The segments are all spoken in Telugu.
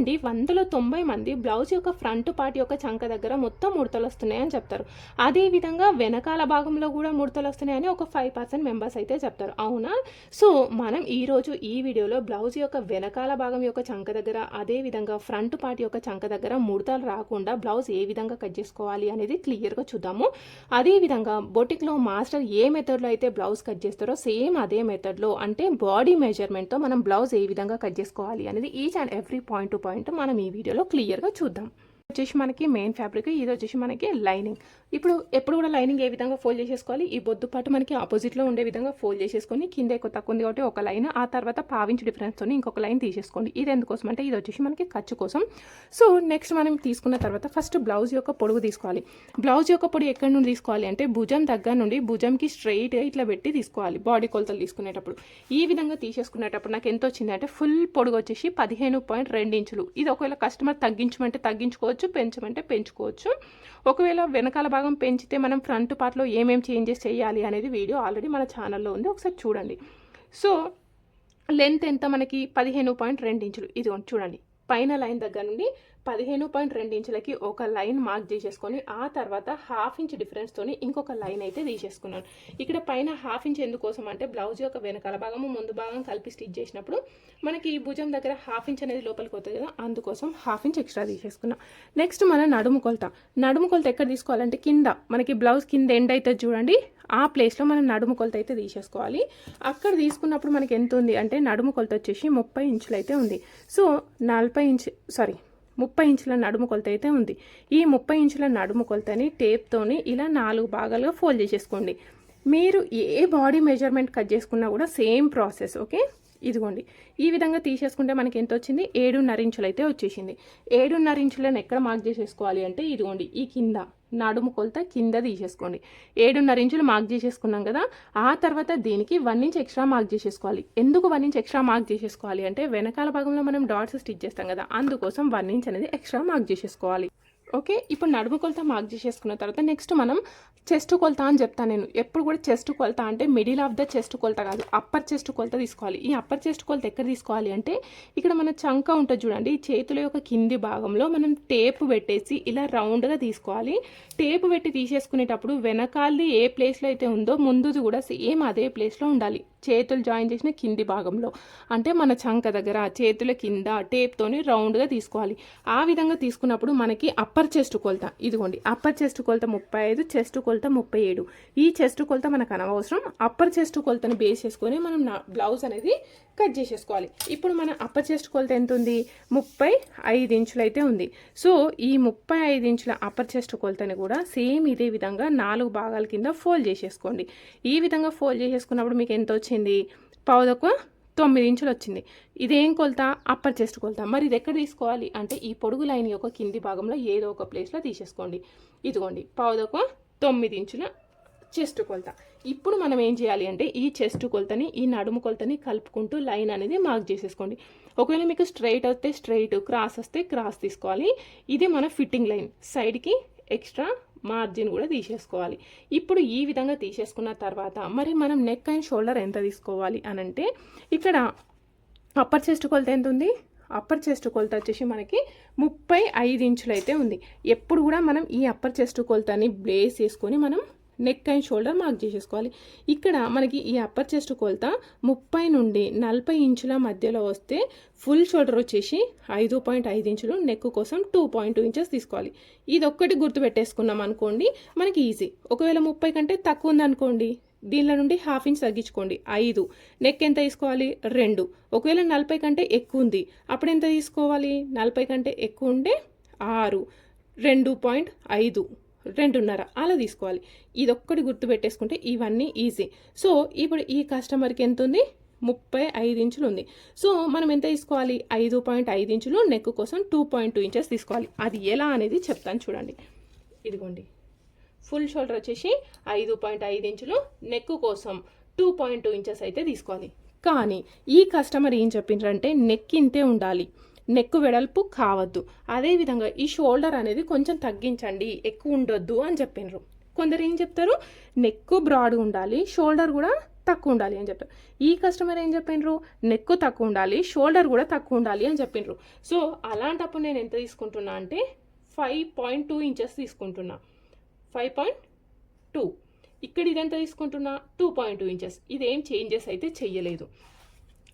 చూడండి వందలో తొంభై మంది బ్లౌజ్ యొక్క ఫ్రంట్ పార్ట్ యొక్క చంక దగ్గర మొత్తం ముడతలు వస్తున్నాయని చెప్తారు. అదే విధంగా వెనకాల భాగంలో కూడా ముడతలు వస్తున్నాయని ఒక ఫైవ్ పర్సెంట్ మెంబర్స్ అయితే చెప్తారు. అవునా? సో మనం ఈరోజు ఈ వీడియోలో బ్లౌజ్ యొక్క వెనకాల భాగం యొక్క చంక దగ్గర అదే విధంగా ఫ్రంట్ పార్ట్ యొక్క చంక దగ్గర ముడతలు రాకుండా బ్లౌజ్ ఏ విధంగా కట్ చేసుకోవాలి అనేది క్లియర్గా చూద్దాము. అదే విధంగా బొటిక్లో మాస్టర్ ఏ మెథడ్లో అయితే బ్లౌజ్ కట్ చేస్తారో సేమ్ అదే మెథడ్లో అంటే బాడీ మెజర్మెంట్తో మనం బ్లౌజ్ ఏ విధంగా కట్ చేసుకోవాలి అనేది each and every point to point మనం ఈ వీడియోలో క్లియర్గా చూద్దాం. వచ్చేసి మనకి మెయిన్ ఫ్యాబ్రిక్ ఇది వచ్చేసి మనకి లైనింగ్ ఇప్పుడు ఎప్పుడు కూడా లైనింగ్ ఏ విధంగా ఫోల్డ్ చేసేసుకోవాలి? ఈ బొద్దు పాటు మనకి ఆపోజిట్లో ఉండే విధంగా ఫోల్డ్ చేసేసుకొని కింద ఎక్కువ తక్కువ ఉంది కాబట్టి ఒక లైన్ ఆ తర్వాత పావించి డిఫరెన్స్తో ఇంకొక లైన్ తీసేసుకోండి. ఇది ఎందుకోసం అంటే ఇది వచ్చేసి మనకి ఖర్చు కోసం. సో నెక్స్ట్ మనం తీసుకున్న తర్వాత ఫస్ట్ బ్లౌజ్ యొక్క పొడుగు తీసుకోవాలి. బ్లౌజ్ యొక్క పొడి ఎక్కడి నుండి తీసుకోవాలి అంటే భుజం దగ్గర నుండి భుజంకి స్ట్రైట్గా ఇట్లా పెట్టి తీసుకోవాలి బాడీ కొలతలు తీసుకునేటప్పుడు. ఈ విధంగా తీసేసుకునేటప్పుడు నాకు ఎంత వచ్చింది అంటే ఫుల్ పొడుగు వచ్చేసి పదిహేను పాయింట్ రెండు ఇంచులు. ఇది ఒకవేళ కస్టమర్ తగ్గించమంటే తగ్గించుకోవచ్చు పెంచమంటే పెంచుకోవచ్చు. ఒకవేళ వెనకాల భాగం పెంచితే మనం ఫ్రంట్ పార్ట్లో ఏమేమి చేంజెస్ చేయాలి అనేది వీడియో ఆల్రెడీ మన ఛానల్లో ఉంది. ఒకసారి చూడండి. సో లెంత్ ఎంత? మనకి పదిహేను పాయింట్ రెండు ఇంచులు. ఇది చూడండి. పైన లైన్ దగ్గర నుండి పదిహేను పాయింట్ రెండు ఇంచులకి ఒక లైన్ మార్క్ చేసేసుకొని ఆ తర్వాత హాఫ్ ఇంచ్ డిఫరెన్స్తోని ఇంకొక లైన్ అయితే తీసేసుకున్నాను. ఇక్కడ పైన హాఫ్ ఇంచ్ ఎందుకోసం అంటే బ్లౌజ్ యొక్క వెనకాల భాగము ముందు భాగం కలిపి స్టిచ్ చేసినప్పుడు మనకి ఈ భుజం దగ్గర హాఫ్ ఇంచ్ అనేది లోపలికి వస్తుంది కదా అందుకోసం హాఫ్ ఇంచ్ ఎక్స్ట్రా తీసేసుకున్నాం. నెక్స్ట్ మన నడుము కొలత. నడుము కొలత ఎక్కడ తీసుకోవాలంటే కింద. మనకి బ్లౌజ్ కింద ఎండ్ అవుతుంది చూడండి ఆ ప్లేస్లో మనం నడుము కొలత అయితే తీసేసుకోవాలి. అక్కడ తీసుకున్నప్పుడు మనకి ఎంత ఉంది అంటే నడుము కొలత వచ్చేసి ముప్పై ఇంచులు అయితే ఉంది. సో నలభై ఇంచ్ సారీ ముప్పై ఇంచుల నడుము కొలత అయితే ఉంది. ఈ ముప్పై ఇంచుల నడుము కొలతని టేప్తోని ఇలా నాలుగు భాగాలుగా ఫోల్డ్ చేసేసుకోండి. మీరు ఏ బాడీ మెజర్మెంట్ కట్ చేసుకున్నా కూడా సేమ్ ప్రాసెస్ ఓకే ఇదిగోండి. ఈ విధంగా తీసేసుకుంటే మనకి ఎంత వచ్చింది ఏడున్నర ఇంచులు అయితే వచ్చేసింది. ఏడున్నర ఇంచులను ఎక్కడ మార్క్ చేసేసుకోవాలి అంటే ఇదిగోండి ఈ కింద నడుము కొలత కింద తీసేసుకోండి. ఏడున్నర ఇంచులు మార్క్ చేసేసుకున్నాం కదా ఆ తర్వాత దీనికి వన్ ఇంచ్ ఎక్స్ట్రా మార్క్ చేసేసుకోవాలి. ఎందుకు వన్ ఇంచ్ ఎక్స్ట్రా మార్క్ చేసేసుకోవాలి అంటే వెనకాల భాగంలో మనం డాట్స్ స్టిచ్ చేస్తాం కదా అందుకోసం వన్ ఇంచ్ అనేది ఎక్స్ట్రా మార్క్ చేసేసుకోవాలి. ఓకే ఇప్పుడు నడుము కొలత మార్క్ చేసేసుకున్న తర్వాత నెక్స్ట్ మనం చెస్ట్ కొలత అని చెప్తాను నేను. ఎప్పుడు కూడా చెస్ట్ కొలత అంటే మిడిల్ ఆఫ్ ద చెస్ట్ కొలత కాదు అప్పర్ చెస్ట్ కొలత తీసుకోవాలి. ఈ అప్పర్ చెస్ట్ కొలత ఎక్కడ తీసుకోవాలి అంటే ఇక్కడ మన చంక ఉంటుంది చూడండి ఈ చేతుల యొక్క కింది భాగంలో మనం టేప్ పెట్టేసి ఇలా రౌండ్గా తీసుకోవాలి. టేప్ పెట్టి తీసేసుకునేటప్పుడు వెనకాలది ఏ ప్లేస్లో అయితే ఉందో ముందుది కూడా సేమ్ అదే ప్లేస్లో ఉండాలి. చేతులు జాయిన్ చేసిన కింది భాగంలో. అంటే మన చంక దగ్గర చేతుల కింద టేప్తోని రౌండ్గా తీసుకోవాలి. ఆ విధంగా తీసుకున్నప్పుడు మనకి అప్పర్ చెస్ట్ కొలత. ఇదిగోండి అప్పర్ చెస్ట్ కొలత ముప్పై ఐదు చెస్ట్ కొలత ముప్పై ఏడు. ఈ చెస్ట్ కొలత మనకు అనవసరం. అప్పర్ చెస్ట్ కొలతను బేస్ చేసుకొని మనం బ్లౌజ్ అనేది కట్ చేసేసుకోవాలి. ఇప్పుడు మన అప్పర్ చెస్ట్ కొలత ఎంత ఉంది ముప్పై ఐదు ఇంచులు అయితే ఉంది. సో ఈ ముప్పై ఐదు ఇంచుల అప్పర్ చెస్ట్ కొలతని కూడా సేమ్ ఇదే విధంగా నాలుగు భాగాల కింద ఫోల్డ్ చేసేసుకోండి. ఈ విధంగా ఫోల్డ్ చేసేసుకున్నప్పుడు మీకు ఎంత వచ్చింది వచ్చింది. పౌదకు తొమ్మిది ఇంచులు వచ్చింది. ఇదేం కొలత? అప్పర్ చెస్ట్ కొలత. మరి ఇది ఎక్కడ తీసుకోవాలి? అంటే ఈ పొడుగు లైన్ యొక్క కింది భాగంలో ఏదో ఒక ప్లేస్లో తీసేసుకోండి. ఇదిగోండి పౌదకు తొమ్మిది ఇంచుల చెస్ట్ కొలత. ఇప్పుడు మనం ఏం చేయాలి అంటే ఈ చెస్ట్ కొలతని ఈ నడుము కొలతని కలుపుకుంటూ లైన్ అనేది మార్క్ చేసేసుకోండి. ఒకవేళ మీకు స్ట్రైట్ వస్తే స్ట్రైట్ క్రాస్ వస్తే క్రాస్ తీసుకోవాలి. ఇది మన ఫిట్టింగ్ లైన్ సైడ్కి ఎక్స్ట్రా మార్జిన్ కూడా తీసేసుకోవాలి. ఇప్పుడు ఈ విధంగా తీసేసుకున్న తర్వాత మరి మనం నెక్ అండ్ షోల్డర్ ఎంత తీసుకోవాలి అని అంటే ఇక్కడ అప్పర్ చెస్ట్ కొలత ఎంత ఉంది? అప్పర్ చెస్ట్ కొలత వచ్చేసి మనకి ముప్పై ఐదు ఇంచులు అయితే ఉంది. ఎప్పుడు కూడా మనం ఈ అప్పర్ చెస్ట్ కొలతని బ్లేస్ చేసుకొని మనం నెక్ అండ్ షోల్డర్ మార్క్ చేసేసుకోవాలి. ఇక్కడ మనకి ఈ అప్పర్ చెస్ట్ కొలత ముప్పై నుండి నలభై ఇంచుల మధ్యలో వస్తే ఫుల్ షోల్డర్ వచ్చేసి ఐదు పాయింట్ ఐదు ఇంచులు నెక్ కోసం టూ పాయింట్ టూ ఇంచెస్ తీసుకోవాలి. ఇది ఒక్కటి గుర్తుపెట్టేసుకున్నాం అనుకోండి మనకి ఈజీ ఒకవేళ ముప్పై కంటే తక్కువ ఉందనుకోండి దీనిలో నుండి హాఫ్ ఇంచ్ తగ్గించుకోండి. ఐదు. నెక్ ఎంత తీసుకోవాలి? రెండు. ఒకవేళ నలభై కంటే ఎక్కువ ఉంది అప్పుడు ఎంత తీసుకోవాలి? నలభై కంటే ఎక్కువ ఉంటే ఆరు. రెండు పాయింట్ ఐదు. రెండున్నర. అలా తీసుకోవాలి. ఇది ఒక్కటి గుర్తుపెట్టేసుకుంటే ఇవన్నీ ఈజీ. సో ఇప్పుడు ఈ కస్టమర్కి ఎంత ఉంది ముప్పై ఐదు ఇంచులు ఉంది. సో మనం ఎంత తీసుకోవాలి? ఐదు పాయింట్ ఐదు ఇంచులు నెక్ కోసం టూ పాయింట్ టూ ఇంచెస్ తీసుకోవాలి. అది ఎలా అనేది చెప్తాను చూడండి. ఇదిగోండి. ఫుల్ షోల్డర్ వచ్చేసి ఐదు పాయింట్ ఐదు ఇంచులు నెక్ కోసం టూ పాయింట్ టూ ఇంచెస్ అయితే తీసుకోవాలి. కానీ ఈ కస్టమర్ ఏం చెప్పిండ్రంటే నెక్ ఇంతే ఉండాలి. నెక్ వెడల్పు కావద్దు. అదేవిధంగా ఈ షోల్డర్ అనేది కొంచెం తగ్గించండి ఎక్కువ ఉండొద్దు అని చెప్పిండ్రు కొందరు ఏం చెప్తారు? నెక్ బ్రాడ్ ఉండాలి షోల్డర్ కూడా తక్కువ ఉండాలి అని చెప్పారు ఈ కస్టమర్ ఏం చెప్పిండ్రు నెక్ తక్కువ ఉండాలి షోల్డర్ కూడా తక్కువ ఉండాలి అని చెప్పిండ్రు సో అలాంటప్పుడు నేను ఎంత తీసుకుంటున్నా అంటే ఫైవ్ పాయింట్ టూ ఇంచెస్ తీసుకుంటున్నా. ఫైవ్ పాయింట్ టూ ఇక్కడ ఇదెంత తీసుకుంటున్నా? టూ పాయింట్ టూ ఇంచెస్ ఇదేం చేంజెస్ అయితే చెయ్యలేదు.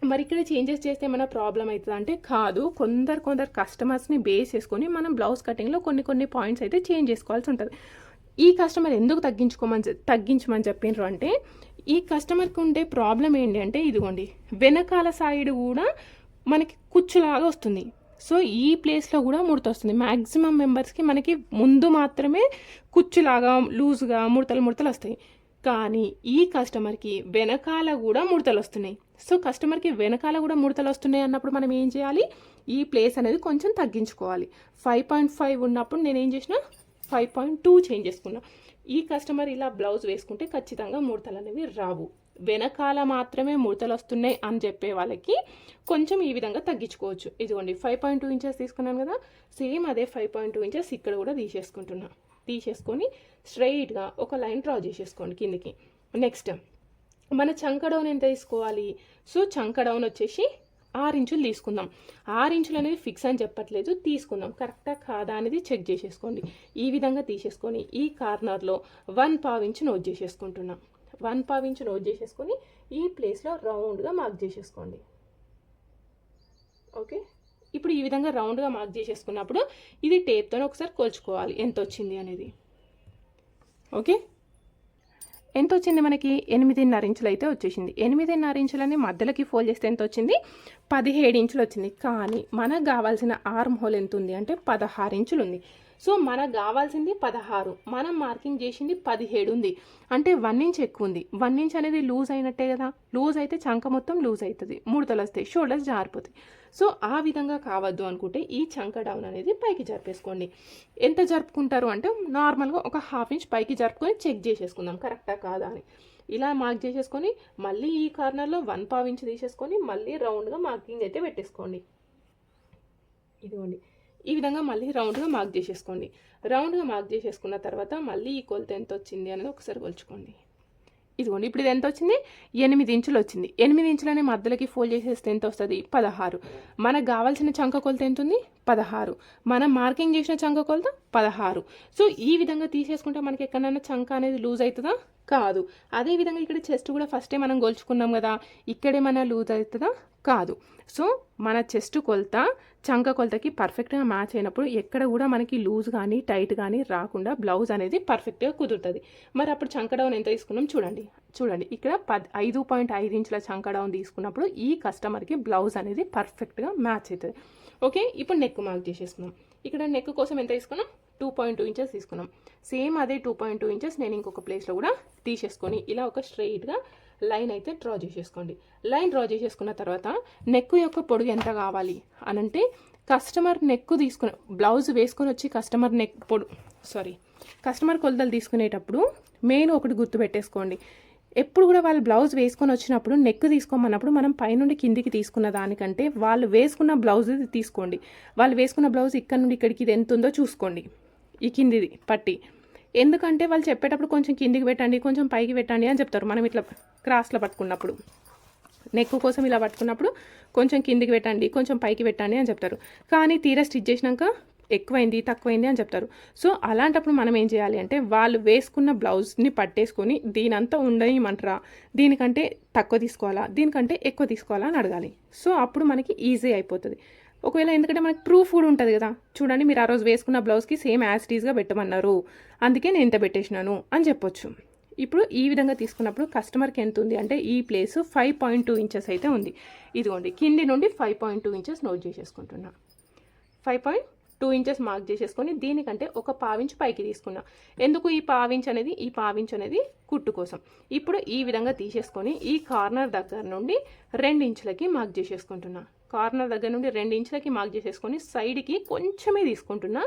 మరి ఇక్కడ చేంజెస్ చేస్తే ఏమైనా ప్రాబ్లం అవుతుందా? అంటే కాదు. కొందరు కొందరు కస్టమర్స్ని బేస్ చేసుకొని మనం బ్లౌజ్ కటింగ్లో కొన్ని కొన్ని పాయింట్స్ అయితే చేంజ్ చేసుకోవాల్సి ఉంటుంది. ఈ కస్టమర్ ఎందుకు తగ్గించుకోమని తగ్గించమని చెప్పిండ్రు అంటే ఈ కస్టమర్కి ఉండే ప్రాబ్లం ఏంటి అంటే ఇదిగోండి. వెనకాల సైడ్ కూడా మనకి కుచ్చులాగా వస్తుంది. సో ఈ ప్లేస్లో కూడా ముడత వస్తుంది. మ్యాక్సిమం మెంబర్స్కి మనకి ముందు మాత్రమే కుచ్చులాగా లూజ్గా ముడతలు ముడతలు వస్తాయి. కానీ ఈ కస్టమర్కి వెనకాల కూడా ముడతలు వస్తున్నాయి. సో కస్టమర్కి వెనకాల కూడా ముడతలు వస్తున్నాయి అన్నప్పుడు మనం ఏం చేయాలి? ఈ ప్లేస్ అనేది కొంచెం తగ్గించుకోవాలి. ఫైవ్ పాయింట్ ఫైవ్ ఉన్నప్పుడు నేను ఏం చేసిన? ఫైవ్ పాయింట్ టూ చేంజ్ చేసుకున్నా. ఈ కస్టమర్ ఇలా బ్లౌజ్ వేసుకుంటే ఖచ్చితంగా ముడతలు అనేవి రావు. వెనకాల మాత్రమే ముడతలు వస్తున్నాయి అని చెప్పే వాళ్ళకి కొంచెం ఈ విధంగా తగ్గించుకోవచ్చు. ఇదిగోండి ఫైవ్ పాయింట్ టూ ఇంచెస్ తీసుకున్నాను కదా సేమ్ అదే ఫైవ్ పాయింట్ టూ ఇంచెస్ ఇక్కడ కూడా తీసేసుకుంటున్నా. తీసేసుకొని స్ట్రైట్గా ఒక లైన్ డ్రా చేసేసుకోండి కిందికి. నెక్స్ట్ మన చంక డౌన్ ఎంత తీసుకోవాలి? సో చంక డౌన్ వచ్చేసి ఆరు ఇంచులు తీసుకుందాం. ఆరు ఇంచులు అనేది ఫిక్స్ అని చెప్పట్లేదు తీసుకుందాం. కరెక్టా కాదా అనేది చెక్ చేసేసుకోండి. ఈ విధంగా తీసేసుకొని ఈ కార్నర్లో వన్ పావు ఇంచు నోట్ చేసేసుకుంటున్నాం. వన్ పావు ఇంచు నోట్ చేసేసుకొని ఈ ప్లేస్లో రౌండ్గా మార్క్ చేసేసుకోండి. ఓకే ఇప్పుడు ఈ విధంగా రౌండ్గా మార్క్ చేసేసుకున్నప్పుడు ఇది టేప్తో ఒకసారి కొలుచుకోవాలి. ఎంత వచ్చింది అనేది. ఓకే ఎంత వచ్చింది మనకి? ఎనిమిదిన్నర ఇంచులు అయితే వచ్చేసింది. ఎనిమిదిన్నర ఇంచులని మధ్యలోకి ఫోల్డ్ చేస్తే ఎంత వచ్చింది పదిహేడు ఇంచులు వచ్చింది కానీ మనకు కావాల్సిన ఆర్మ్ హోల్ ఎంత ఉంది అంటే పదహారు ఇంచులు ఉంది సో మనకు కావాల్సింది పదహారు. మనం మార్కింగ్ చేసింది పదిహేడు ఉంది. అంటే వన్ ఇంచ్ ఎక్కువ ఉంది. వన్ ఇంచ్ అనేది లూజ్ అయినట్టే కదా. లూజ్ అయితే చంక మొత్తం లూజ్ అవుతుంది. ముడతలు వస్తాయి షోల్డర్స్ జారిపోతాయి. సో ఆ విధంగా కావద్దు అనుకుంటే ఈ చంక డౌన్ అనేది పైకి జరిపేసుకోండి. ఎంత జరుపుకుంటారు అంటే నార్మల్గా ఒక హాఫ్ ఇంచ్ పైకి జరుపుకొని చెక్ చేసేసుకుందాం. కరెక్టా కాదా అని. ఇలా మార్క్ చేసేసుకొని మళ్ళీ ఈ కార్నర్లో వన్ పావు ఇంచ్ తీసేసుకొని మళ్ళీ రౌండ్గా మార్కింగ్ అయితే పెట్టేసుకోండి. ఇదిగోండి. ఈ విధంగా మళ్ళీ రౌండ్గా మార్క్ చేసేసుకోండి. రౌండ్గా మార్క్ చేసేసుకున్న తర్వాత మళ్ళీ ఈ కొలత ఎంత వచ్చింది అనేది ఒకసారి కొలుచుకోండి. ఇదిగోండి ఇప్పుడు ఇది ఎంత వచ్చింది? ఎనిమిది ఇంచులు వచ్చింది. ఎనిమిది ఇంచులనే మధ్యలోకి ఫోల్డ్ చేసేస్తే ఎంత వస్తుంది? పదహారు. మనకు కావాల్సిన చంక కొలత ఎంత ఉంది? పదహారు. మనం మార్కింగ్ చేసిన చంక కొలత పదహారు. సో ఈ విధంగా తీసేసుకుంటే మనకి ఎక్కడైనా చంక అనేది లూజ్ అవుతుందా? కాదు. అదేవిధంగా ఇక్కడ చెస్ట్ కూడా ఫస్టే మనం గొలుచుకున్నాం కదా ఇక్కడేమైనా లూజ్ అవుతుందా? కాదు. సో మన చెస్ట్ కొలత చంక కొలతకి పర్ఫెక్ట్గా మ్యాచ్ అయినప్పుడు ఎక్కడ కూడా మనకి లూజ్ కానీ టైట్ కానీ రాకుండా బ్లౌజ్ అనేది పర్ఫెక్ట్గా కుదురుతుంది. మరి అప్పుడు చంక డౌన్ ఎంత తీసుకున్నాం చూడండి. చూడండి ఇక్కడ పద్ ఐదు పాయింట్ ఐదు ఇంచుల చంక డౌన్ తీసుకున్నప్పుడు ఈ కస్టమర్కి బ్లౌజ్ అనేది పర్ఫెక్ట్గా మ్యాచ్ అవుతుంది ఓకే ఇప్పుడు నెక్ మార్క్ చేసేసుకున్నాం ఇక్కడ నెక్ కోసం ఎంత తీసుకున్నాం? టూ పాయింట్ టూ ఇంచెస్ తీసుకున్నాం. సేమ్ అదే టూ పాయింట్ టూ ఇంచెస్ నేను ఇంకొక ప్లేస్లో కూడా తీసేసుకొని ఇలా ఒక స్ట్రెయిట్గా లైన్ అయితే డ్రా చేసేసుకోండి. లైన్ డ్రా చేసేసుకున్న తర్వాత నెక్ యొక్క పొడుగు ఎంత కావాలి అనంటే కస్టమర్ నెక్ తీసుకుని బ్లౌజ్ వేసుకొని వచ్చి కస్టమర్ నెక్ పొడు సారీ కస్టమర్ కొలతలు తీసుకునేటప్పుడు మెయిన్ ఒకటి గుర్తు పెట్టేసుకోండి. ఎప్పుడు కూడా వాళ్ళు బ్లౌజ్ వేసుకొని వచ్చినప్పుడు నెక్ తీసుకోమన్నప్పుడు మనం పైనుండి కిందికి తీసుకున్న దానికంటే వాళ్ళు వేసుకున్న బ్లౌజ్ తీసుకోండి. వాళ్ళు వేసుకున్న బ్లౌజ్ ఇక్కడ నుండి ఇక్కడికి ఇది ఎంత ఉందో చూసుకోండి. ఈ కిందిది పట్టి. ఎందుకంటే వాళ్ళు చెప్పేటప్పుడు కొంచెం కిందికి పెట్టండి కొంచెం పైకి పెట్టండి అని చెప్తారు. మనం ఇట్లా క్రాస్లో పట్టుకున్నప్పుడు నెక్ కోసం ఇలా పట్టుకున్నప్పుడు కొంచెం కిందికి పెట్టండి కొంచెం పైకి పెట్టండి అని చెప్తారు. కానీ తీరా స్టిచ్ చేసినాక ఎక్కువైంది తక్కువైంది అని చెప్తారు. సో అలాంటప్పుడు మనం ఏం చేయాలి అంటే వాళ్ళు వేసుకున్న బ్లౌజ్ని పట్టేసుకొని దీనంతా ఉండనిమంటారా దీనికంటే తక్కువ తీసుకోవాలా? దీనికంటే ఎక్కువ తీసుకోవాలా అని అడగాలి. సో అప్పుడు మనకి ఈజీ అయిపోతుంది. ఒకవేళ ఎందుకంటే మనకు ప్రూఫ్ కూడా ఉంటుంది కదా. చూడండి మీరు ఆ రోజు వేసుకున్న బ్లౌజ్కి సేమ్ యాసిటీస్గా పెట్టమన్నారు. అందుకే నేను ఇంత పెట్టేసినాను అని చెప్పొచ్చు. ఇప్పుడు ఈ విధంగా తీసుకున్నప్పుడు కస్టమర్కి ఎంత ఉంది అంటే ఈ place five point two inches అయితే ఉంది. ఇదిగోండి కింది నుండి five point two inches note చేసేసుకుంటున్నా. Five point two inches mark చేసేసుకొని దీనికంటే ఒక పావించ్ పైకి తీసుకున్నా. ఎందుకు ఈ పావించ్ అనేది? ఈ పావించ్ అనేది కుట్టు కోసం. ఇప్పుడు ఈ విధంగా తీసేసుకొని ఈ కార్నర్ దగ్గర నుండి రెండు ఇంచులకి మార్క్ చేసేసుకుంటున్నా. కార్నర్ దగ్గర నుండి రెండు ఇంచులకి మార్క్ చేసేసుకొని సైడ్కి కొంచెమే తీసుకుంటున్నా.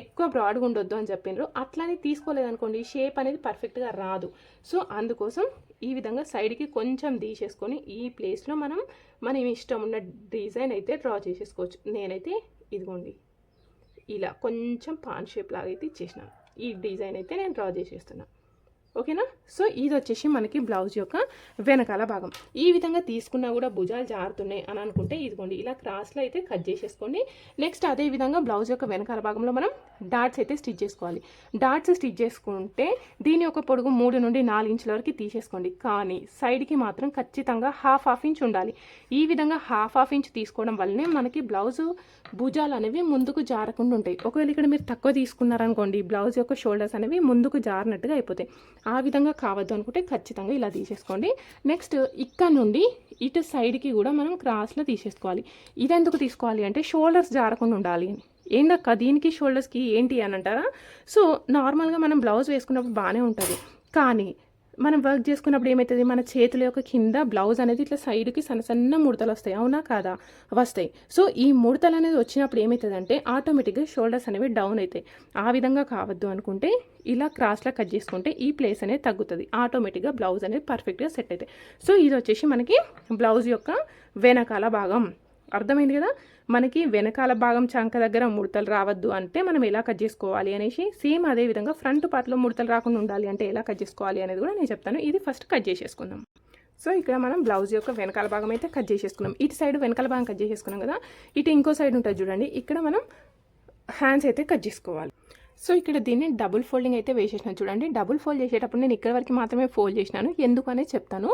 ఎక్కువ బ్రాడ్గా ఉండొద్దు అని చెప్పిండ్రు అట్లానే తీసుకోలేదనుకోండి షేప్ అనేది పర్ఫెక్ట్గా రాదు. సో అందుకోసం ఈ విధంగా సైడ్కి కొంచెం తీసేసుకొని ఈ ప్లేస్లో మనం మనం ఇష్టం ఉన్న డిజైన్ అయితే డ్రా చేసేసుకోవచ్చు. నేనైతే ఇదిగోండి ఇలా కొంచెం పాన్ షేప్ లాగా అయితే ఇచ్చేసిన ఈ డిజైన్ అయితే నేను డ్రా చేసేస్తున్నా. ఓకేనా? సో ఇది వచ్చేసి మనకి బ్లౌజ్ యొక్క వెనకాల భాగం. ఈ విధంగా తీసుకున్నా కూడా భుజాలు జారుతున్నాయి అని అనుకుంటే ఇదిగోండి ఇలా క్రాస్లో అయితే కట్ చేసేసుకోండి. నెక్స్ట్ అదే విధంగా బ్లౌజ్ యొక్క వెనకాల భాగంలో మనం డాట్స్ అయితే స్టిచ్ చేసుకోవాలి. డాట్స్ స్టిచ్ చేసుకుంటే దీని యొక్క పొడుగు మూడు నుండి నాలుగు ఇంచుల వరకు తీసేసుకోండి. కానీ సైడ్కి మాత్రం ఖచ్చితంగా హాఫ్ హాఫ్ ఇంచ్ ఉండాలి. ఈ విధంగా హాఫ్ హాఫ్ ఇంచ్ తీసుకోవడం వల్లనే మనకి బ్లౌజ్ భుజాలు అనేవి ముందుకు జారకుండా ఉంటాయి. ఒకవేళ ఇక్కడ మీరు తక్కువ తీసుకున్నారనుకోండి బ్లౌజ్ యొక్క షోల్డర్స్ అనేవి ముందుకు జారినట్టుగా అయిపోతాయి. ఆ విధంగా కావద్దు అనుకుంటే ఖచ్చితంగా ఇలా తీసేసుకోండి. నెక్స్ట్ ఇక్కడ నుండి ఇటు సైడ్కి కూడా మనం క్రాస్లో తీసేసుకోవాలి. ఇదెందుకు తీసుకోవాలి అంటే షోల్డర్స్ జారకుండా ఉండాలి. అని ఏందక్క? దీనికి షోల్డర్స్కి ఏంటి అని అంటారా? సో నార్మల్గా మనం బ్లౌజ్ వేసుకున్నప్పుడు బాగానే ఉంటుంది. కానీ మనం వర్క్ చేసుకున్నప్పుడు ఏమవుతుంది మన చేతుల యొక్క కింద బ్లౌజ్ అనేది ఇట్లా సైడ్కి సన్న సన్న ముడతలు వస్తాయి. అవునా కాదా? వస్తాయి. సో ఈ ముడతలు అనేది వచ్చినప్పుడు ఏమవుతుంది అంటే ఆటోమేటిక్గా షోల్డర్స్ అనేవి డౌన్ అవుతాయి. ఆ విధంగా కావద్దు అనుకుంటే ఇలా క్రాస్లో కట్ చేసుకుంటే ఈ ప్లేస్ అనేది తగ్గుతుంది. ఆటోమేటిక్గా బ్లౌజ్ అనేది పర్ఫెక్ట్గా సెట్ అవుతాయి. సో ఇది వచ్చేసి మనకి బ్లౌజ్ యొక్క వెనకాల భాగం. అర్థమైంది కదా? మనకి వెనకాల భాగం చంక దగ్గర ముడతలు రావద్దు అంటే మనం ఎలా కట్ చేసుకోవాలి అనేసి సేమ్ అదే విధంగా ఫ్రంట్ పార్ట్లో ముడతలు రాకుండా ఉండాలి అంటే ఎలా కట్ చేసుకోవాలి అనేది కూడా నేను చెప్తాను. ఇది ఫస్ట్ కట్ చేసేసుకుందాం. సో ఇక్కడ మనం బ్లౌజ్ యొక్క వెనకాల భాగం అయితే కట్ చేసేసుకున్నాం. ఇటు సైడ్ వెనకాల భాగం కట్ చేసేసుకున్నాం కదా. ఇటు ఇంకో సైడ్ ఉంటుంది చూడండి. ఇక్కడ మనం హ్యాండ్స్ అయితే కట్ చేసుకోవాలి. సో ఇక్కడ దీన్ని డబుల్ ఫోల్డింగ్ అయితే వేసేసినాను. చూడండి డబుల్ ఫోల్డ్ చేసేటప్పుడు నేను ఇక్కడ వరకు మాత్రమే ఫోల్డ్ చేసినాను. ఎందుకు చెప్తాను.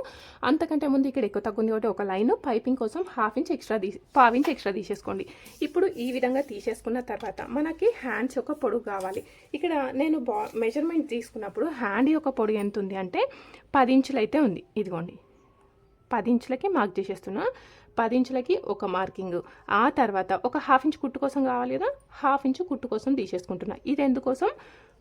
అంతకంటే ముందు ఇక్కడ ఎక్కువ తగ్గుంది కాబట్టి ఒక లైన్ పైపింగ్ కోసం హాఫ్ ఇంచ్ ఎక్స్ట్రా తీసి పావు ఇంచ్ ఎక్స్ట్రా తీసేసుకోండి. ఇప్పుడు ఈ విధంగా తీసేసుకున్న తర్వాత మనకి హ్యాండ్స్ యొక్క పొడుగు కావాలి. ఇక్కడ నేను బా మెజర్మెంట్ తీసుకున్నప్పుడు హ్యాండ్ యొక్క పొడుగు ఎంత ఉంది అంటే పది ఇంచులు అయితే ఉంది. ఇదిగోండి. పది ఇంచులకి మార్క్ చేసేస్తున్నా. పది ఇంచులకి ఒక మార్కింగ్. ఆ తర్వాత ఒక హాఫ్ ఇంచ్ కుట్టు కోసం కావాలి కదా? హాఫ్ ఇంచు కుట్టు కోసం తీసేసుకుంటున్నా. ఇది ఎందుకోసం?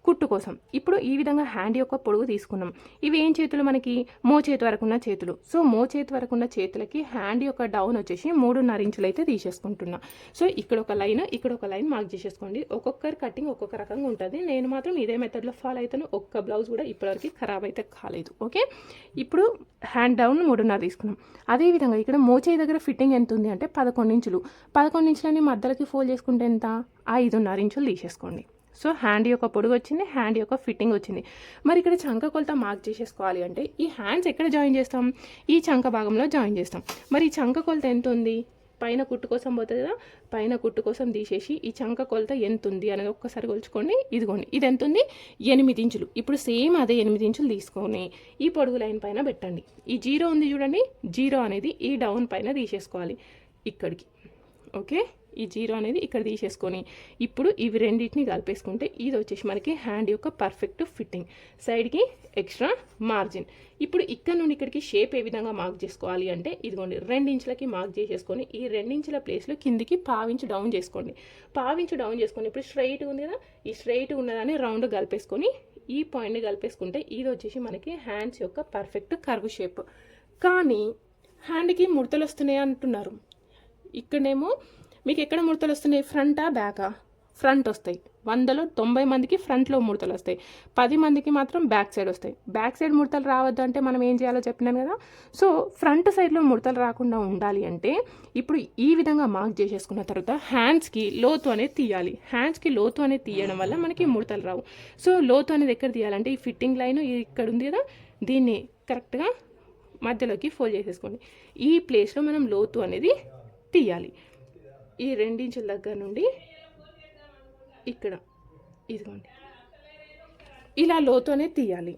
కుట్టు కోసం. ఇప్పుడు ఈ విధంగా హ్యాండ్ యొక్క పొడుగు తీసుకున్నాం. ఇవి ఏం చేతులు మనకి? మో చేతి వరకు ఉన్న చేతులు. సో మో చేతి వరకు ఉన్న చేతులకి హ్యాండ్ యొక్క డౌన్ వచ్చేసి మూడున్నర ఇంచులు అయితే తీసేసుకుంటున్నా. సో ఇక్కడ ఒక లైన్ ఇక్కడ ఒక లైన్ మార్క్ చేసేసుకోండి. ఒక్కొక్కరి కటింగ్ ఒక్కొక్క రకంగా ఉంటుంది. నేను మాత్రం ఇదే మెథడ్లో ఫాలో అవుతాను ఒక్క బ్లౌజ్ కూడా ఇప్పటివరకు ఖరాబ్ అయితే కాలేదు. ఓకే ఇప్పుడు హ్యాండ్ డౌన్ మూడున్నర తీసుకున్నాం. అదేవిధంగా ఇక్కడ మోచేయి దగ్గర ఫిట్టింగ్ ఎంత ఉంది అంటే పదకొండు ఇంచులు. పదకొండు ఇంచులని మధ్యలోకి ఫోల్డ్ చేసుకుంటే ఎంత? ఐదున్నర ఇంచులు తీసేసుకోండి. సో హ్యాండ్ యొక్క పొడుగు వచ్చింది హ్యాండ్ యొక్క ఫిట్టింగ్ వచ్చింది. మరి ఇక్కడ చంక కొలత మార్క్ చేసేసుకోవాలి అంటే ఈ హ్యాండ్స్ ఎక్కడ జాయిన్ చేస్తాం? ఈ చంక భాగంలో జాయిన్ చేస్తాం. మరి ఈ చంక కొలత ఎంత ఉంది? పైన కుట్టు కోసం పోతుంది కదా పైన కుట్టు కోసం తీసేసి ఈ చంక కొలత ఎంత ఉంది అనేది ఒక్కసారి కొలుచుకోండి. ఇదిగోండి ఇది ఎంత ఉంది? ఎనిమిది ఇంచులు. ఇప్పుడు సేమ్ అదే ఎనిమిది ఇంచులు తీసుకొని ఈ పొడుగు లైన్ పైన పెట్టండి. ఈ జీరో ఉంది చూడండి జీరో అనేది ఈ డౌన్ పైన తీసేసుకోవాలి ఇక్కడికి. ఓకే? ఈ జీరో అనేది ఇక్కడ తీసేసుకొని ఇప్పుడు ఇవి రెండింటిని కలిపేసుకుంటే ఇది వచ్చేసి మనకి హ్యాండ్ యొక్క పర్ఫెక్ట్ ఫిట్టింగ్. సైడ్కి ఎక్స్ట్రా మార్జిన్. ఇప్పుడు ఇక్కడ నుండి ఇక్కడికి షేప్ ఏ విధంగా మార్క్ చేసుకోవాలి అంటే ఇదిగోండి రెండించులకి మార్క్ చేసేసుకొని ఈ రెండించుల ప్లేస్లో కిందికి పావించి డౌన్ చేసుకోండి. పావించి డౌన్ చేసుకొని ఇప్పుడు స్ట్రైట్ ఉంది కదా ఈ స్ట్రైట్ ఉన్నదాన్ని రౌండ్ కలిపేసుకొని ఈ పాయింట్ని కలిపేసుకుంటే ఇది వచ్చేసి మనకి హ్యాండ్స్ యొక్క పర్ఫెక్ట్ కర్వ్ షేప్. కానీ హ్యాండ్కి ముడతలు వస్తున్నాయి అంటున్నారు. ఇక్కడేమో మీకు ఎక్కడ ముడతలు వస్తున్నాయి? ఫ్రంటా బ్యాకా? ఫ్రంట్ వస్తాయి. వందలో తొంభై మందికి ఫ్రంట్లో ముడతలు వస్తాయి. పది మందికి మాత్రం బ్యాక్ సైడ్ వస్తాయి. బ్యాక్ సైడ్ ముడతలు రావద్దు అంటే మనం ఏం చేయాలో చెప్పినాను కదా? సో ఫ్రంట్ సైడ్లో ముడతలు రాకుండా ఉండాలి అంటే ఇప్పుడు ఈ విధంగా మార్క్ చేసేసుకున్న తర్వాత హ్యాండ్స్కి లోతు అనేది తీయాలి. హ్యాండ్స్కి లోతు అనేది తీయడం వల్ల మనకి ముడతలు రావు. సో లోతు అనేది ఎక్కడ తీయాలంటే ఈ ఫిట్టింగ్ లైన్ ఇక్కడ ఉంది కదా? దీన్ని కరెక్ట్గా మధ్యలోకి ఫోల్డ్ చేసేసుకోండి. ఈ ప్లేస్లో మనం లోతు అనేది తీయాలి. ఈ రెండించుల దగ్గర నుండి ఇక్కడ ఇదిగోండి. ఇలా లోతోనే తీయాలి.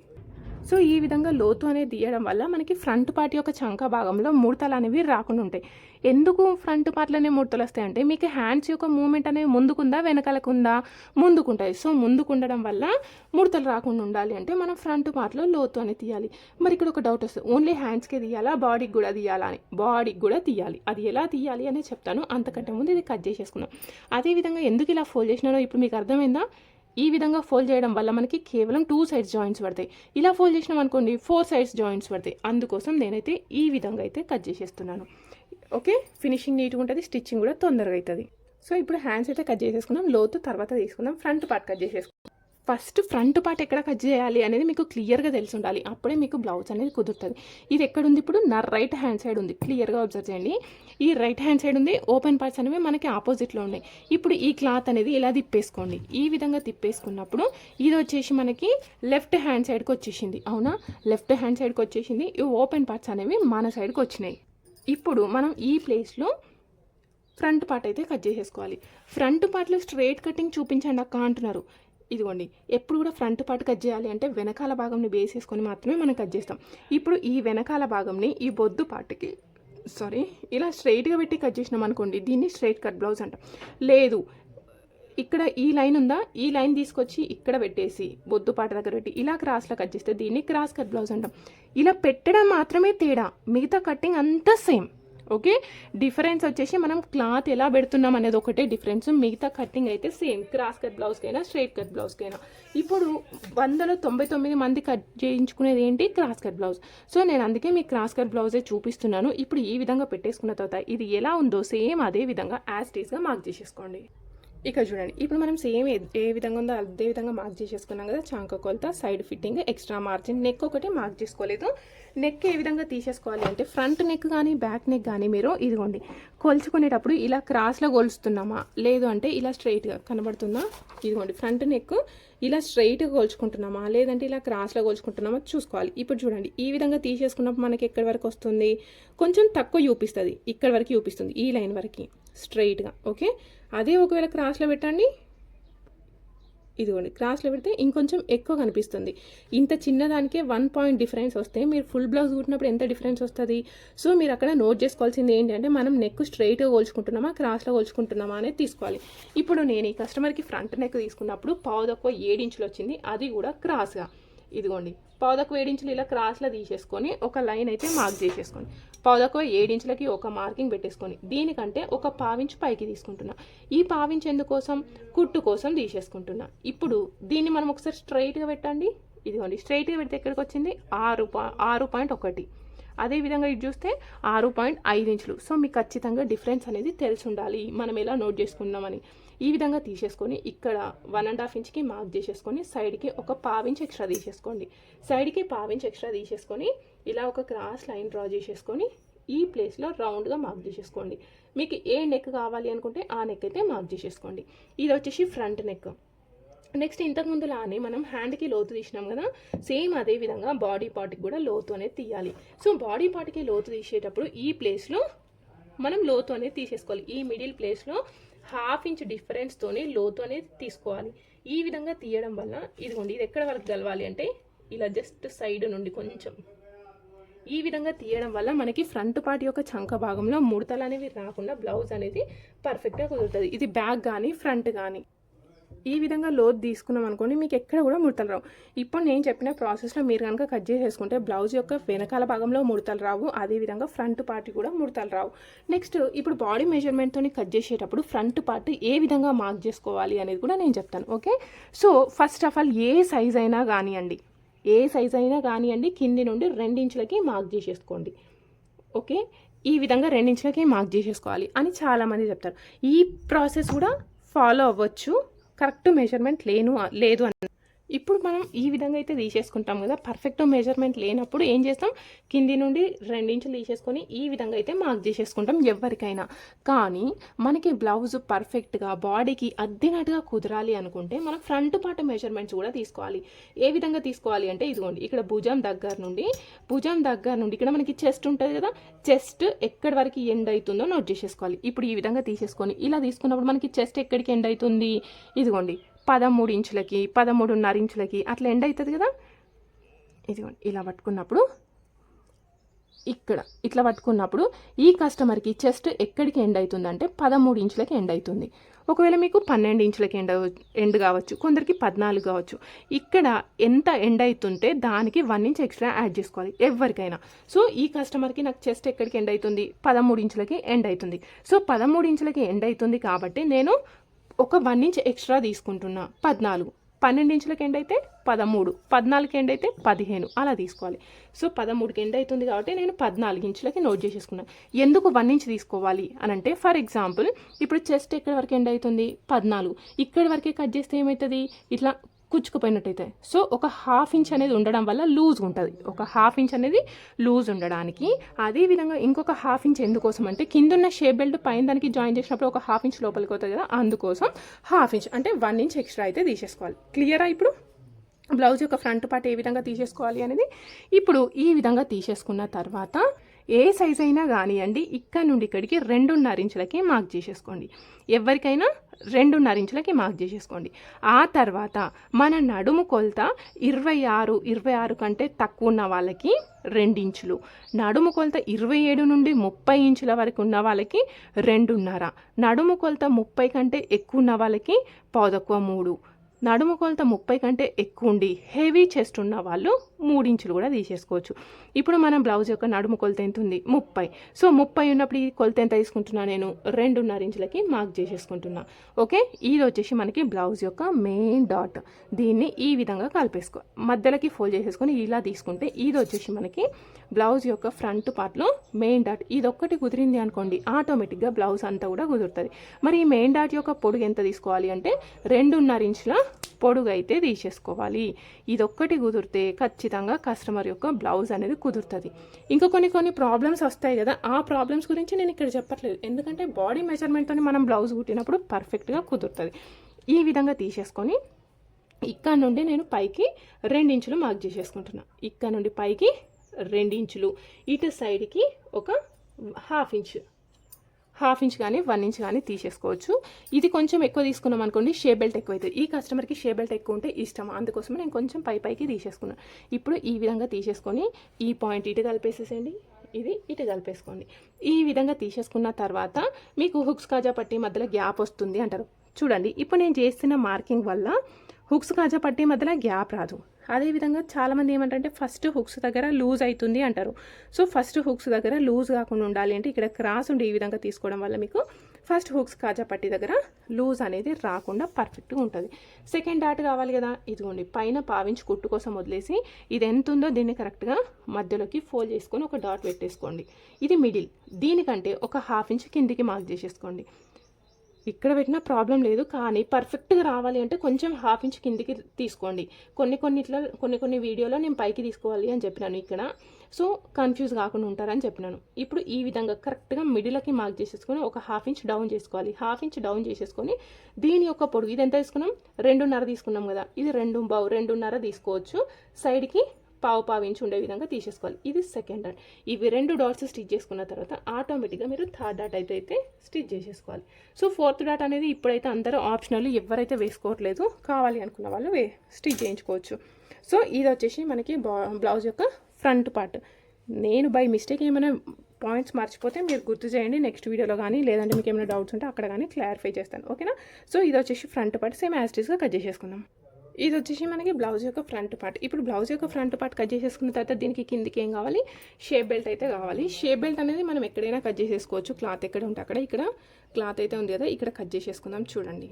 సో ఈ విధంగా లోతు అనేది తీయడం వల్ల మనకి ఫ్రంట్ పార్ట్ యొక్క చంక భాగంలో ముడతలు అనేవి రాకుండా ఉంటాయి. ఎందుకు ఫ్రంట్ పార్ట్లోనే ముడతలు వస్తాయి అంటే మీకు హ్యాండ్స్ యొక్క మూమెంట్ అనేది ముందుకుందా వెనకాలకుందా ముందుకుంటాయి. సో ముందుకుండడం వల్ల ముడతలు రాకుండా ఉండాలి అంటే మనం ఫ్రంట్ పార్ట్లో లోతు అనేది తీయాలి. మరి ఇక్కడ ఒక డౌట్ వస్తుంది. ఓన్లీ హ్యాండ్స్కే తీయాలా? బాడీకి కూడా తీయాలా అని. బాడీకి కూడా తీయాలి. అది ఎలా తీయాలి అనేది చెప్తాను. అంతకంటే ముందు ఇది కట్ చేసేసుకున్నాం అదేవిధంగా ఎందుకు ఇలా ఫోల్డ్ చేసినానో ఇప్పుడు మీకు అర్థమైందా? ఈ విధంగా ఫోల్డ్ చేయడం వల్ల మనకి కేవలం టూ సైడ్స్ జాయింట్స్ పడతాయి. ఇలా ఫోల్డ్ చేసినాం అనుకోండి ఫోర్ సైడ్స్ జాయింట్స్ పడతాయి. అందుకోసం నేనైతే ఈ విధంగా అయితే కట్ చేసేస్తున్నాను. ఓకే ఫినిషింగ్ నీట్గా ఉంటుంది స్టిచ్చింగ్ కూడా తొందరగా అవుతుంది సో ఇప్పుడు హ్యాండ్స్ అయితే కట్ చేసేసుకున్నాం లోతు తర్వాత తీసుకుందాం ఫ్రంట్ పార్ట్ కట్ చేసేసుకుందాం. ఫస్ట్ ఫ్రంట్ పార్ట్ ఎక్కడ కట్ చేయాలి అనేది మీకు క్లియర్గా తెలిసి ఉండాలి అప్పుడే మీకు బ్లౌజ్ అనేది కుదురుతుంది. ఇది ఎక్కడుంది ఇప్పుడు? నా రైట్ హ్యాండ్ సైడ్ ఉంది. క్లియర్గా అబ్జర్వ్ చేయండి. ఈ రైట్ హ్యాండ్ సైడ్ ఉంది. ఓపెన్ పార్ట్స్ అనేవి మనకి ఆపోజిట్లో ఉన్నాయి. ఇప్పుడు ఈ క్లాత్ అనేది ఇలా తిప్పేసుకోండి. ఈ విధంగా తిప్పేసుకున్నప్పుడు ఇది వచ్చేసి మనకి లెఫ్ట్ హ్యాండ్ సైడ్కి వచ్చేసింది. అవునా? లెఫ్ట్ హ్యాండ్ సైడ్కి వచ్చేసింది. ఈ ఓపెన్ పార్ట్స్ అనేవి మన సైడ్కి వచ్చినాయి. ఇప్పుడు మనం ఈ ప్లేస్లో ఫ్రంట్ పార్ట్ అయితే కట్ చేసేసుకోవాలి. ఫ్రంట్ పార్ట్లో స్ట్రైట్ కటింగ్ చూపించండి అక్క అంటున్నారు. ఇదిగోండి ఎప్పుడు కూడా ఫ్రంట్ పార్ట్ కట్ చేయాలి అంటే వెనకాల భాగంని బేస్ చేసుకొని మాత్రమే మనం కట్ చేస్తాం. ఇప్పుడు ఈ వెనకాల భాగంని ఈ బొద్దు పార్ట్కి సారీ ఇలా స్ట్రైట్గా పెట్టి కట్ చేసినాం అనుకోండి దీన్ని స్ట్రైట్ కట్ బ్లౌజ్ అంటాం. లేదు ఇక్కడ ఈ లైన్ ఉందా? ఈ లైన్ తీసుకొచ్చి ఇక్కడ పెట్టేసి బొద్దు పాట దగ్గర పెట్టి ఇలా క్రాస్లో కట్ చేస్తే దీన్ని క్రాస్ కట్ బ్లౌజ్ అంటాం. ఇలా పెట్టడం మాత్రమే తేడా మిగతా కటింగ్ అంతా సేమ్ ఓకే? డిఫరెన్స్ వచ్చేసి మనం క్లాత్ ఎలా పెడుతున్నాం అనేది ఒకటే డిఫరెన్స్. మిగతా కటింగ్ అయితే సేమ్. క్రాస్ కట్ బ్లౌజ్కైనా స్ట్రైట్ కట్ బ్లౌజ్కైనా. ఇప్పుడు వందలో తొంభై తొమ్మిది మంది కట్ చేయించుకునేది ఏంటి? Cross cut blouse. సో నేను అందుకే మీ క్రాస్ కట్ బ్లౌజే చూపిస్తున్నాను. ఇప్పుడు ఈ విధంగా పెట్టేసుకున్న తర్వాత ఇది ఎలా ఉందో సేమ్ అదే విధంగా యాజ్ టీస్గా మార్క్ చేసేసుకోండి. ఇక్కడ చూడండి ఇప్పుడు మనం సేమ్ ఏ విధంగా ఉందో అదే విధంగా మార్క్ చేసేసుకున్నాం కదా చాంక కొలత side fitting extra margin neck ఒకటి మార్క్ చేసుకోలేదు. నెక్ ఏ విధంగా తీసేసుకోవాలి అంటే ఫ్రంట్ నెక్ కానీ బ్యాక్ నెక్ కానీ మీరు ఇదిగోండి కొలుచుకునేటప్పుడు ఇలా క్రాస్లో కొలుస్తున్నామా? లేదు అంటే ఇలా స్ట్రైట్గా కనబడుతుందా? ఇదిగోండి ఫ్రంట్ నెక్ ఇలా స్ట్రైట్గా కొలుచుకుంటున్నామా? లేదంటే ఇలా క్రాస్లో కొలుచుకుంటున్నామా? చూసుకోవాలి. ఇప్పుడు చూడండి ఈ విధంగా తీసేసుకున్నప్పుడు మనకి ఎక్కడి వరకు వస్తుంది? కొంచెం తక్కువ చూపిస్తుంది ఇక్కడ వరకు చూపిస్తుంది ఈ లైన్ వరకు. స్ట్రైట్గా ఓకే? అదే ఒకవేళ క్రాస్లో పెట్టండి. ఇదిగోండి క్రాస్లో పెడితే ఇంకొంచెం ఎక్కువ కనిపిస్తుంది. ఇంత చిన్నదానికే వన్ పాయింట్ డిఫరెన్స్ వస్తే మీరు ఫుల్ బ్లౌజ్ కుట్టినప్పుడు ఎంత డిఫరెన్స్ వస్తుంది? సో మీరు అక్కడ నోట్ చేసుకోవాల్సింది ఏంటంటే మనం నెక్ స్ట్రైట్గా కోల్చుకుంటున్నామా క్రాస్లో కోల్చుకుంటున్నామా అనేది తీసుకోవాలి. ఇప్పుడు నేను ఈ కస్టమర్కి ఫ్రంట్ నెక్ తీసుకున్నప్పుడు పావు తక్కువ ఏడించులు వచ్చింది అది కూడా క్రాస్గా. ఇదిగోండి పౌదకు ఏడించులు ఇలా క్రాస్లో తీసేసుకొని ఒక లైన్ అయితే మార్క్ చేసేసుకోండి. పౌదకు ఏడించులకి ఒక మార్కింగ్ పెట్టేసుకొని దీనికంటే ఒక పావించు పైకి తీసుకుంటున్నా. ఈ పావించు ఎందుకోసం? కుట్టు కోసం తీసేసుకుంటున్నా. ఇప్పుడు దీన్ని మనం ఒకసారి స్ట్రైట్గా పెట్టండి. ఇదిగోండి స్ట్రైట్గా పెడితే ఎక్కడికి వచ్చింది ఆరు పా ఆరు పాయింట్ ఒకటి. అదేవిధంగా ఇది చూస్తే ఆరు పాయింట్ ఐదు ఇంచులు. సో మీకు ఖచ్చితంగా డిఫరెన్స్ అనేది తెలిసి ఉండాలి మనం ఎలా నోట్ చేసుకున్నామని ఈ విధంగా తీసేసుకొని ఇక్కడ వన్ అండ్ హాఫ్ ఇంచ్కి మార్క్ చేసేసుకొని సైడ్కి ఒక పావించ్ ఎక్స్ట్రా తీసేసుకోండి. సైడ్కి పావించ్ ఎక్స్ట్రా తీసేసుకొని ఇలా ఒక క్రాస్ లైన్ డ్రా చేసేసుకొని ఈ ప్లేస్లో రౌండ్గా మార్క్ చేసేసుకోండి. మీకు ఏ నెక్ కావాలి అనుకుంటే ఆ నెక్ అయితే మార్క్ చేసేసుకోండి. ఇది వచ్చేసి ఫ్రంట్ నెక్. నెక్స్ట్ ఇంతకుముందు లానే మనం హ్యాండ్కి లోతు తీసినాం కదా సేమ్ అదే విధంగా బాడీ పార్ట్కి కూడా లోతు అనేది తీయాలి. సో బాడీ పార్ట్కి లోతు తీసేటప్పుడు ఈ ప్లేస్లో మనం లోతు అనేది తీసేసుకోవాలి. ఈ మిడిల్ ప్లేస్లో హాఫ్ ఇంచ్ డిఫరెన్స్తోనే లోతు అనేది తీసుకోవాలి. ఈ విధంగా తీయడం వల్ల ఇదిగోండి ఇది ఎక్కడ వరకు గలవాలి అంటే ఇలా జస్ట్ సైడ్ నుండి కొంచెం. ఈ విధంగా తీయడం వల్ల మనకి ఫ్రంట్ పార్ట్ యొక్క చంక భాగంలో ముడతలు అనేవి రాకుండా బ్లౌజ్ అనేది పర్ఫెక్ట్గా కుదురుతుంది. ఇది బ్యాక్ కానీ ఫ్రంట్ కానీ ఈ విధంగా లోతు తీసుకున్నాం అనుకోండి మీకు ఎక్కడ కూడా ముడతలు రావు. ఇప్పుడు నేను చెప్పిన ప్రాసెస్లో మీరు కనుక కట్ చేసేసుకుంటే బ్లౌజ్ యొక్క వెనకాల భాగంలో ముడతలు రావు అదేవిధంగా ఫ్రంట్ పార్ట్ కూడా ముడతలు రావు. నెక్స్ట్ ఇప్పుడు బాడీ మెజర్మెంట్తో కట్ చేసేటప్పుడు ఫ్రంట్ పార్ట్ ఏ విధంగా మార్క్ చేసుకోవాలి అనేది కూడా నేను చెప్తాను okay so first of all A size అయినా కానివ్వండి ఏ సైజ్ అయినా కానివ్వండి కింది నుండి రెండించులకి మార్క్ చేసేసుకోండి ఓకే ఈ విధంగా రెండించులకి మార్క్ చేసేసుకోవాలి అని చాలామంది చెప్తారు. ఈ ప్రాసెస్ కూడా ఫాలో అవ్వచ్చు. కరెక్ట్ మెజర్మెంట్ లేను లేదు అన్న ఇప్పుడు మనం ఈ విధంగా అయితే తీసేసుకుంటాం కదా. పర్ఫెక్ట్ మెజర్మెంట్ లేనప్పుడు ఏం చేస్తాం? కింది నుండి రెండించులు తీసేసుకొని ఈ విధంగా అయితే మార్క్ చేసేసుకుంటాం ఎవరికైనా. కానీ మనకి బ్లౌజ్ పర్ఫెక్ట్గా బాడీకి అద్దినట్టుగా కుదరాలి అనుకుంటే మనం ఫ్రంట్ పార్ట్ మెజర్మెంట్స్ కూడా తీసుకోవాలి. ఏ విధంగా తీసుకోవాలి అంటే ఇదిగోండి ఇక్కడ భుజం దగ్గర నుండి భుజం దగ్గర నుండి ఇక్కడ మనకి చెస్ట్ ఉంటుంది కదా చెస్ట్ ఎక్కడి వరకు ఎండ్ అవుతుందో నోట్ చేసేసుకోవాలి. ఇప్పుడు ఈ విధంగా తీసేసుకొని ఇలా తీసుకున్నప్పుడు మనకి చెస్ట్ ఎక్కడికి ఎండ్ అవుతుంది? ఇదిగోండి పదమూడు ఇంచులకి పదమూడున్నర ఇంచులకి అట్లా ఎండ్ అవుతుంది కదా? ఇదిగోండి ఇలా పట్టుకున్నప్పుడు ఇక్కడ ఇట్లా పట్టుకున్నప్పుడు ఈ కస్టమర్కి చెస్ట్ ఎక్కడికి ఎండ్ అవుతుందంటే పదమూడు ఇంచులకి ఎండ్ అవుతుంది. ఒకవేళ మీకు పన్నెండు ఇంచులకి ఎండ్ ఎండ్ కావచ్చు కొందరికి పద్నాలుగు కావచ్చు ఇక్కడ ఎంత ఎండ్ అవుతుంటే దానికి వన్ ఇంచ్ ఎక్స్ట్రా యాడ్ చేసుకోవాలి ఎవరికైనా. సో ఈ కస్టమర్కి నాకు చెస్ట్ ఎక్కడికి ఎండ్ అవుతుంది? పదమూడు ఇంచులకి ఎండ్ అవుతుంది. సో పదమూడు ఇంచులకి ఎండ్ అవుతుంది కాబట్టి నేను ఒక వన్ ఇంచ్ ఎక్స్ట్రా తీసుకుంటున్నా. పద్నాలుగు. పన్నెండు ఇంచులకి ఎండ్ అయితే పదమూడు. పద్నాలుగు ఎండ్ అయితే పదిహేను. అలా తీసుకోవాలి. సో పదమూడుకి ఎండ్ అవుతుంది కాబట్టి నేను పద్నాలుగు ఇంచులకి నోట్ చేసేసుకున్నాను ఎందుకు వన్ ఇంచ్ తీసుకోవాలి? అని అంటే ఫర్ ఎగ్జాంపుల్ ఇప్పుడు చెస్ట్ ఎక్కడి వరకు ఎండ్ అవుతుంది? పద్నాలుగు. ఇక్కడి వరకే కట్ చేస్తే ఏమవుతుంది? ఇట్లా కుచ్చుకుపోయినట్టయితే. సో ఒక హాఫ్ ఇంచ్ అనేది ఉండడం వల్ల లూజ్ ఉంటుంది. ఒక హాఫ్ ఇంచ్ అనేది లూజ్ ఉండడానికి. అదేవిధంగా ఇంకొక హాఫ్ ఇంచ్ ఎందుకోసం అంటే కింద ఉన్న షేప్ బెల్ట్ పైన దానికి జాయిన్ చేసినప్పుడు ఒక హాఫ్ ఇంచ్ లోపలికి అవుతుంది కదా అందుకోసం హాఫ్ ఇంచ్ అంటే వన్ ఇంచ్ ఎక్స్ట్రా అయితే తీసేసుకోవాలి. క్లియరా ఇప్పుడు? బ్లౌజ్ యొక్క ఫ్రంట్ పార్ట్ ఏ విధంగా తీసేసుకోవాలి అనేది ఇప్పుడు ఈ విధంగా తీసేసుకున్న తర్వాత ఏ సైజ్ అయినా కానివ్వండి ఇక్కడ నుండి ఇక్కడికి రెండున్నర ఇంచులకి మార్క్ చేసేసుకోండి. ఎవరికైనా రెండున్నర ఇంచులకి మార్క్ చేసేసుకోండి. ఆ తర్వాత మన నడుము కొలత ఇరవై ఆరు ఇరవై ఆరు కంటే తక్కువ ఉన్న వాళ్ళకి రెండించులు. నడుము కొలత ఇరవై ఏడు నుండి ముప్పై ఇంచుల వరకు ఉన్న వాళ్ళకి రెండున్నర. నడుము కొలత ముప్పై కంటే ఎక్కువ ఉన్న వాళ్ళకి పావుదక్కువ మూడు. నడుము కొలత ముప్పై కంటే ఎక్కువ ఉండి హెవీ చెస్ట్ ఉన్న వాళ్ళు మూడించులు కూడా తీసేసుకోవచ్చు. ఇప్పుడు మనం బ్లౌజ్ యొక్క నడుము కొలత ఎంత ఉంది? ముప్పై. సో ముప్పై ఉన్నప్పుడు ఈ కొలత ఎంత తీసుకుంటున్నా నేను? రెండున్నర ఇంచులకి మార్క్ చేసేసుకుంటున్నా. ఓకే? ఇది వచ్చేసి మనకి బ్లౌజ్ యొక్క మెయిన్ డాట్. దీన్ని ఈ విధంగా కలిపేసుకో. మధ్యలోకి ఫోల్డ్ చేసేసుకొని ఇలా తీసుకుంటే ఇది వచ్చేసి మనకి బ్లౌజ్ యొక్క ఫ్రంట్ పార్ట్లో మెయిన్ డాట్. ఇది ఒక్కటి కుదిరింది అనుకోండి ఆటోమేటిక్గా బ్లౌజ్ అంతా కూడా కుదురుతుంది. మరి ఈ మెయిన్ డాట్ యొక్క పొడుగు ఎంత తీసుకోవాలి అంటే రెండున్నర ఇంచుల పొడుగైతే తీసేసుకోవాలి. ఇది ఒక్కటి కుదిరితే ఖచ్చితంగా కస్టమర్ యొక్క బ్లౌజ్ అనేది కుదురుతుంది. ఇంకా కొన్ని కొన్ని ప్రాబ్లమ్స్ వస్తాయి కదా ఆ ప్రాబ్లమ్స్ గురించి నేను ఇక్కడ చెప్పట్లేదు. ఎందుకంటే బాడీ మెజర్మెంట్తో మనం బ్లౌజ్ కుట్టినప్పుడు పర్ఫెక్ట్గా కుదురుతుంది. ఈ విధంగా తీసేసుకొని ఇక్కడ నుండి నేను పైకి రెండించులు మార్క్ చేసేసుకుంటున్నాను ఇక్కడ నుండి పైకి రెండించులు ఇటు సైడ్కి ఒక హాఫ్ ఇంచ్. హాఫ్ ఇంచ్ కానీ వన్ ఇంచ్ కానీ తీసేసుకోవచ్చు. ఇది కొంచెం ఎక్కువ తీసుకున్నాం అనుకోండి షే బెల్ట్ ఎక్కువ అవుతుంది ఈ కస్టమర్కి షే బెల్ట్ ఎక్కువ ఉంటే ఇష్టం. అందుకోసం నేను కొంచెం పై పైకి తీసేసుకున్నాను ఇప్పుడు ఈ విధంగా తీసేసుకొని ఈ పాయింట్ ఇటు కలిపేసేసేయండి. ఇది ఇటు కలిపేసుకోండి. ఈ విధంగా తీసేసుకున్న తర్వాత మీకు హుక్స్ కాజా పట్టి మధ్యలో గ్యాప్ వస్తుంది అంటారు. చూడండి ఇప్పుడు నేను చేస్తున్న మార్కింగ్ వల్ల హుక్స్ కాజా పట్టి మధ్యలో గ్యాప్ రాదు. అదేవిధంగా చాలామంది ఏమంటారంటే ఫస్ట్ హుక్స్ దగ్గర లూజ్ అవుతుంది అంటారు. సో ఫస్ట్ హుక్స్ దగ్గర లూజ్ కాకుండా ఉండాలి అంటే ఇక్కడ క్రాస్ ఉండి ఈ విధంగా తీసుకోవడం వల్ల మీకు ఫస్ట్ హుక్స్ కాజా పట్టి దగ్గర లూజ్ అనేది రాకుండా పర్ఫెక్ట్గా ఉంటుంది. సెకండ్ డాట్ కావాలి కదా ఇదిగోండి పైన పావించి కుట్టు కోసం వదిలేసి ఇది ఎంత ఉందో దీన్ని కరెక్ట్గా మధ్యలోకి ఫోల్డ్ చేసుకొని ఒక డాట్ పెట్టేసుకోండి. ఇది మిడిల్ దీనికంటే ఒక హాఫ్ ఇంచ్ కిందికి మార్క్ చేసేసుకోండి. ఇక్కడ పెట్టినా ప్రాబ్లం లేదు కానీ పర్ఫెక్ట్గా రావాలి అంటే కొంచెం హాఫ్ ఇంచ్ కిందికి తీసుకోండి. కొన్ని కొన్నిట్లో కొన్ని కొన్ని వీడియోలో నేను పైకి తీసుకోవాలి అని చెప్పినాను ఇక్కడ. సో కన్ఫ్యూజ్ కాకుండా ఉంటారని చెప్పినాను. ఇప్పుడు ఈ విధంగా కరెక్ట్గా మిడిల్కి మార్క్ చేసేసుకొని ఒక హాఫ్ ఇంచ్ డౌన్ చేసుకోవాలి. హాఫ్ ఇంచ్ డౌన్ చేసేసుకొని దీని యొక్క పొడుగు ఇది ఎంత తీసుకున్నాం? రెండున్నర తీసుకున్నాం కదా. ఇది రెండు బావు రెండున్నర తీసుకోవచ్చు. సైడ్కి పావు పావు ఇంచు ఉండే విధంగా తీసేసుకోవాలి. ఇది సెకండ్ డాట్ ఇవి రెండు డాట్స్ స్టిచ్ చేసుకున్న తర్వాత ఆటోమేటిక్గా మీరు థర్డ్ డాట్ అయితే అయితే స్టిచ్ చేసేసుకోవాలి. సో ఫోర్త్ డాట్ అనేది ఇప్పుడైతే అందరూ ఆప్షనల్ ఎవరైతే వేసుకోవట్లేదు కావాలి అనుకున్న వాళ్ళు వే స్టిచ్ చేయించుకోవచ్చు. సో ఇది వచ్చేసి మనకి బ్లౌజ్ యొక్క ఫ్రంట్ పార్ట్ నేను బై మిస్టేక్ ఏమైనా పాయింట్స్ మర్చిపోతే మీరు గుర్తు చేయండి నెక్స్ట్ వీడియోలో కానీ లేదంటే మీకు ఏమైనా డౌట్స్ ఉంటే అక్కడ కానీ క్లారిఫై చేస్తాను. ఓకేనా సో ఇది వచ్చేసి ఫ్రంట్ పార్ట్ సేమ్ యాస్టీస్గా కట్ చేసేసుకుందాం. ఇది వచ్చేసి మనకి బ్లౌజ్ యొక్క ఫ్రంట్ పార్ట్. ఇప్పుడు బ్లౌజ్ యొక్క ఫ్రంట్ పార్ట్ కట్ చేసేసుకున్న తర్వాత దీనికి కిందికి ఏం కావాలి? షేప్ బెల్ట్ అయితే కావాలి. షేప్ బెల్ట్ అనేది మనం ఎక్కడైనా కట్ చేసేసుకోవచ్చు. క్లాత్ ఎక్కడ ఉంటే అక్కడ. ఇక్కడ క్లాత్ అయితే ఉంది కదా ఇక్కడ కట్ చేసేసుకుందాం చూడండి.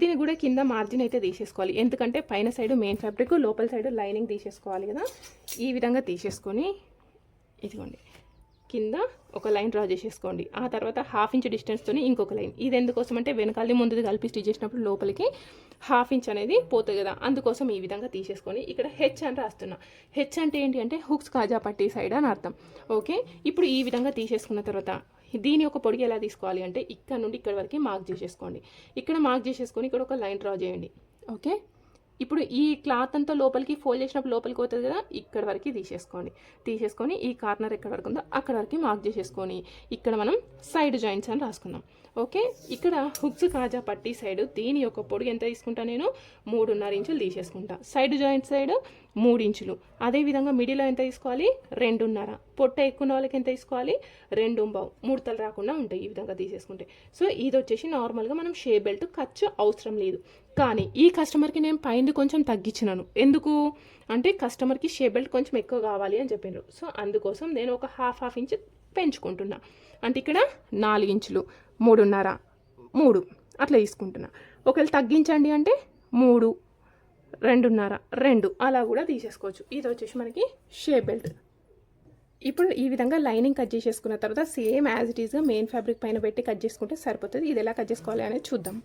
దీని కూడా కింద మార్జిన్ అయితే తీసేసుకోవాలి. ఎందుకంటే పైన సైడ్ మెయిన్ ఫ్యాబ్రిక్ లోపల సైడ్ లైనింగ్ తీసేసుకోవాలి కదా. ఈ విధంగా తీసేసుకొని ఇదిగోండి. కింద ఒక లైన్ డ్రా చేసేసుకోండి. ఆ తర్వాత హాఫ్ ఇంచ్ డిస్టెన్స్తోనే ఇంకొక లైన్. ఇది ఎందుకోసం అంటే వెనకాలది ముందుది కలిపి స్టిచ్ చేసినప్పుడు లోపలికి హాఫ్ ఇంచ్ అనేది పోతుంది కదా. అందుకోసం ఈ విధంగా తీసేసుకొని ఇక్కడ హెచ్ అని రాస్తున్నా. హెచ్ అంటే ఏంటి అంటే హుక్స్ కాజా పట్టి సైడ్ అని అర్థం. ఓకే? ఇప్పుడు ఈ విధంగా తీసేసుకున్న తర్వాత దీని యొక్క పొడిగి ఎలా తీసుకోవాలి అంటే ఇక్కడ నుండి ఇక్కడ వరకు మార్క్ చేసేసుకోండి. ఇక్కడ మార్క్ చేసేసుకొని ఇక్కడ ఒక లైన్ డ్రా చేయండి. ఓకే? ఇప్పుడు ఈ క్లాత్ అంతా లోపలికి ఫోల్డ్ చేసినప్పుడు లోపలికి పోతుంది కదా ఇక్కడ వరకు తీసేసుకోండి. తీసేసుకొని ఈ కార్నర్ ఎక్కడ వరకు ఉందో అక్కడ వరకు మార్క్ చేసేసుకొని ఇక్కడ మనం సైడ్ జాయింట్స్ అని రాసుకుందాం. ఓకే ఇక్కడ హుక్స్ కాజా పట్టి సైడ్ దీని యొక్క పొడుగు ఎంత తీసుకుంటా నేను? మూడున్నర ఇంచులు తీసేసుకుంటా. సైడ్ జాయింట్ సైడ్ మూడు ఇంచులు. అదేవిధంగా మిడిల్లో ఎంత తీసుకోవాలి? రెండున్నర. పొట్ట ఎక్కువ వాళ్ళకి ఎంత తీసుకోవాలి? రెండు బావు ముడతలు రాకుండా ఉంటాయి ఈ విధంగా తీసేసుకుంటే. సో ఇది వచ్చేసి నార్మల్గా మనం షే బెల్ట్ ఖర్చు అవసరం లేదు. కానీ ఈ కస్టమర్కి నేను పైంది కొంచెం తగ్గించినాను. ఎందుకు? అంటే కస్టమర్కి షే బెల్ట్ కొంచెం ఎక్కువ కావాలి అని చెప్పిండ్రు సో అందుకోసం నేను ఒక హాఫ్ హాఫ్ ఇంచ్ పెంచుకుంటున్నా. అంటే ఇక్కడ నాలుగు ఇంచులు. మూడున్నర. మూడు. అట్లా తీసుకుంటున్నా. ఒకవేళ తగ్గించండి అంటే మూడు రెండున్నర రెండు. అలా కూడా తీసేసుకోవచ్చు. ఇది వచ్చేసి మనకి షే బెల్ట్. ఇప్పుడు ఈ విధంగా లైనింగ్ కట్ చేసేసుకున్న తర్వాత సేమ్ యాజ్ ఇట్ ఈస్గా మెయిన్ ఫ్యాబ్రిక్ పైన పెట్టి కట్ చేసుకుంటే సరిపోతుంది. ఇది ఎలా కట్ చేసుకోవాలి అనేది చూద్దాం.